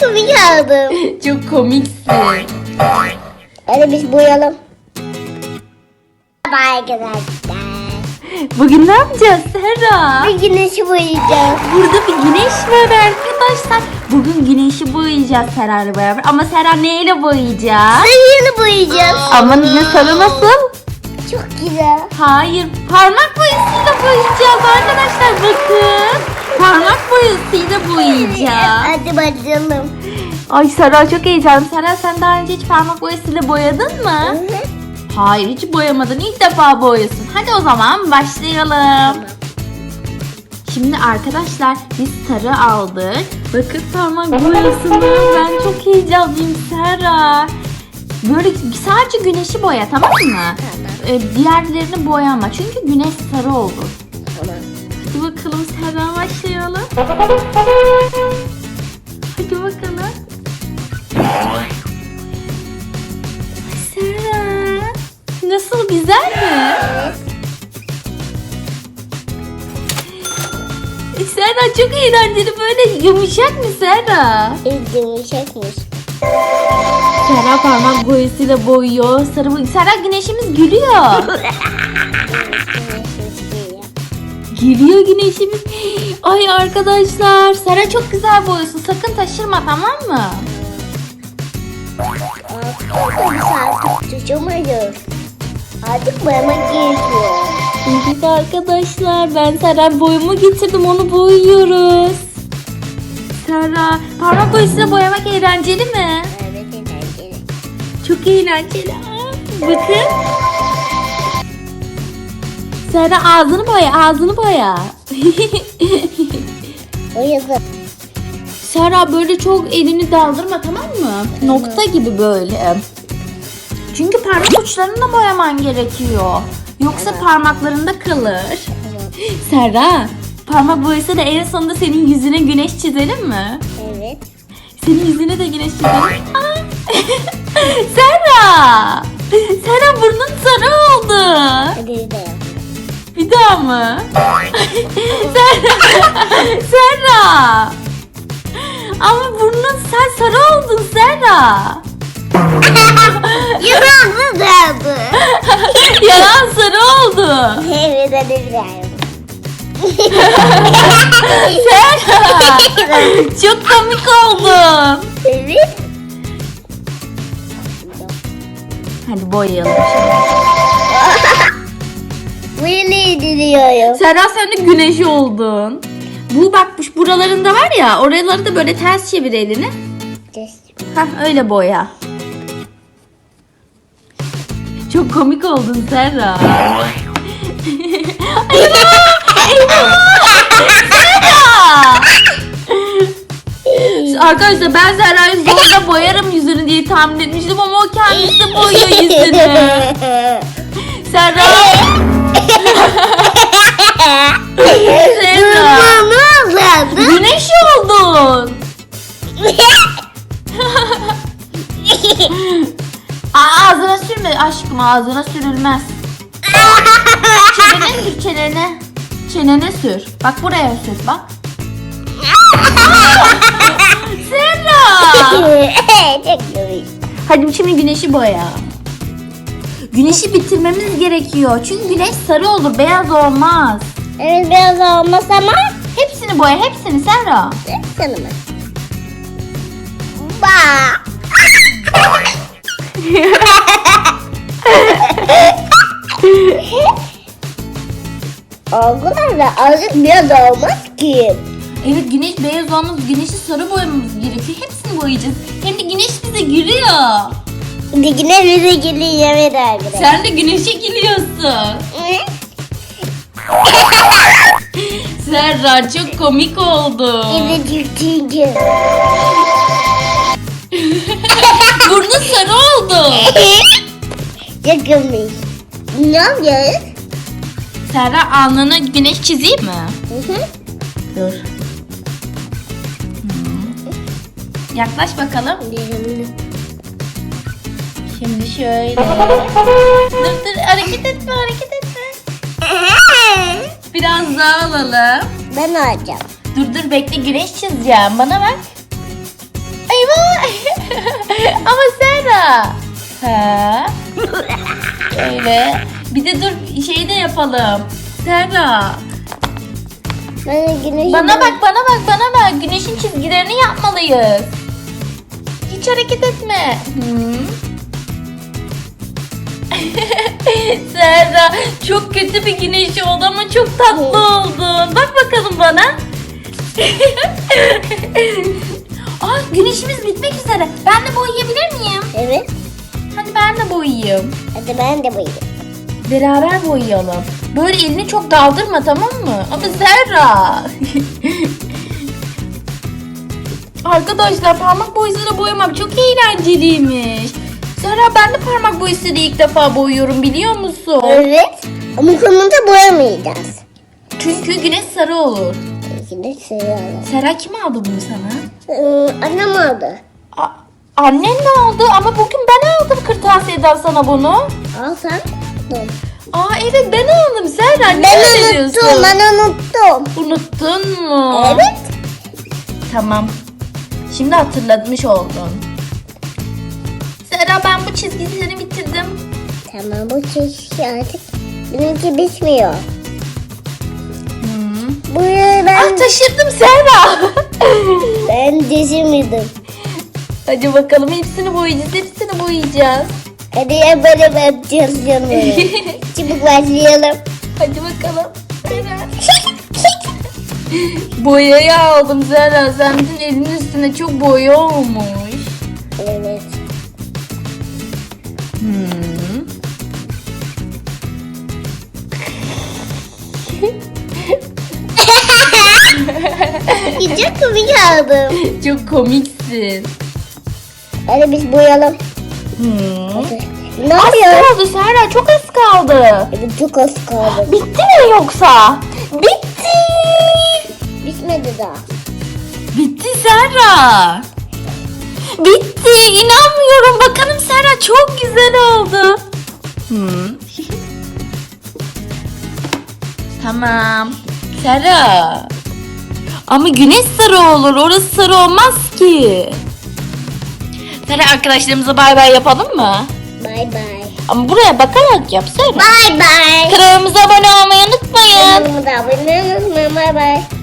komik aldım. Çok komiksin. Hadi biz boyayalım. Merhaba arkadaşlar. Bugün ne yapacağız Sera? Bir güneşi boyayacağız. Burada bir güneş var arkadaşlar. Bugün güneşi boyayacağız Sera'yla beraber. Ama Sera neyle boyayacağız? Sarıyla boyayacağız. Ama ne sarı nasıl? Çok güzel. Hayır, parmak boyasıyla boyayacağız arkadaşlar bakın. Boyasıyla boyayacağız. Hadi başlayalım. Ay Sera çok heyecanlı. Sera sen daha önce hiç parmak boyasıyla boyadın mı? Hayır hiç boyamadın. İlk defa boyasın. Hadi o zaman başlayalım. Şimdi arkadaşlar biz sarı aldık. Bakın parmak boyasını. Ben çok heyecanlıyım Sera. Böyle sadece güneşi boya tamam mı? Tamam. Ee, diğerlerini boyama. Çünkü güneş sarı olur. Hadi bakalım Serra başlayalım. Hadi bakalım. Serra. Nasıl güzel mi? Serra çok eğlenceli böyle yumuşak mı Serra? Yumuşakmış. Serra parmak boyasıyla boyuyor. Sarı boy- Serra güneşimiz gülüyor. Geliyor güneşimiz. Ay arkadaşlar. Serra çok güzel boyuyorsun. Sakın taşırma tamam mı? Artık tutamayız. Artık boyamak gerekiyor. Evet arkadaşlar ben Serra boyumu getirdim onu boyuyoruz. Serra parmak boyasıyla boyamak eğlenceli mi? Evet eğlenceli. Çok eğlenceli. Bakın. Serra ağzını boya ağzını boya. Boyadım. Serra böyle çok elini daldırma tamam mı? Nokta gibi böyle. Çünkü parmak uçlarını da boyaman gerekiyor. Yoksa parmaklarında kalır. Tamam. Serra, parmak boyası da en sonunda senin yüzüne güneş çizelim mi? Evet. Senin yüzüne de güneş çizelim. Serra! Serra burnun sarı oldu. Hadi daha mı? Serra! Serra! Ama burnun sen sarı oldun Serra. Yılanlı da bu. Yalan sarı oldu. Evet hadi bir daha yap. Serra! Çok komik oldun. Evet. Hadi boyayalım şimdi. İndiriyorum. Serra sen de güneş oldun. Bu bakmış buralarında var ya oraları da böyle ters çevir elini. Hah öyle boya. Çok komik oldun Serra. eyvah! Eyvah! Serra! Arkadaşlar ben Serra'yı zorla boyarım yüzünü diye tahmin etmiştim ama o kendisi boyuyor yüzünü. Serra! Ne oldu? Güneş oldun. Aa, ağzına sürme aşkım ağzına sürülmez. Çenene sür çenene. Çenene sür. Bak buraya sür bak. Serra. Çok komik. Hadi şimdi güneşi boya. Güneşi bitirmemiz gerekiyor. Çünkü güneş sarı olur beyaz olmaz. Evet biraz olmaz ama Hepsini boya hepsini Serra. sanırım. Ba. Arkadaşlar azıcık biraz olmaz ki. Evet güneş beyaz olmamız, güneşi sarı boyamamız gerekiyor. Hepsini boyayacağız. Hem de güneş bize gülüyor. Dikine bize evet arkadaşlar. Sen de güneşe gülüyorsun. Serra çok komik oldu. Evet çünkü. Burnun sarı oldu. Çok komik. Ne yapacağız? Serra alnına güneş çizeyim mi? Hı hı. Dur. Yaklaş bakalım. Şimdi şöyle. dur dur hareket etme hareket etme. Biraz daha alalım. Ben alacağım. Dur dur bekle güneş çizeceğim. Bana bak. Eyvah. Ama Serra. He. Öyle. Bir de dur şey de yapalım. Serra. Bana güneşi Bana bak bana bak bana bak. Güneşin çizgilerini yapmalıyız. Hiç hareket etme. Hı. Serra çok kötü bir güneş oldu ama çok tatlı oldun. Bak bakalım bana. Aa güneşimiz bitmek üzere. Ben de boyayabilir miyim? Evet. Hadi ben de boyayayım. Hadi ben de boyayayım. Beraber boyayalım. Böyle elini çok daldırma tamam mı? Ama Serra. Arkadaşlar parmak boyasıyla boyamak çok eğlenceliymiş. Serra ben de parmak boyasıyla ilk defa boyuyorum biliyor musun? Evet. Ama sonunda boyamayacağız. Çünkü güneş sarı olur. Belki de seviyorum. Serra kim aldı bunu sana? Ee, annem aldı. A- annen de aldı ama bugün ben aldım kırtasiyeden sana bunu. Al sen. Dur. Aa evet ben aldım Serra. Ne Ben unuttum. Ben unuttum. Unuttun mu? Evet. Tamam. Şimdi hatırlatmış oldun. Serra ben bu çizgileri bitirdim. Tamam bu çeşit artık benimki bitmiyor. Hmm. Buraya ben, Ah taşırdım Serra. ben dizimiydim. Hadi bakalım hepsini boyayacağız. Hepsini boyayacağız. Hadi ya böyle ben çalışalım. Çabuk başlayalım. Hadi bakalım. Boyayı aldım Serra. Senin elinin üstüne çok boya olmuş. Hmm. Çok komik aldım. Çok komiksin. Hadi biz boyayalım. Hmm. Ne Az yapıyoruz? kaldı Serra. Çok az kaldı. Evet, çok az kaldı. Bitti mi yoksa? Bitti. Bitmedi daha. Bitti Serra. Bitti. İnanmıyorum. Bakalım Serra çok güzel oldu. Hmm. tamam. Serra. Ama güneş sarı olur. Orası sarı olmaz ki. Serra arkadaşlarımıza bay bay yapalım mı? Bye bye. Ama buraya bakarak yap Serra. Bye bye. Kanalımıza abone olmayı unutmayın. Kanalıma da abone olmayı unutmayın. Bye bye.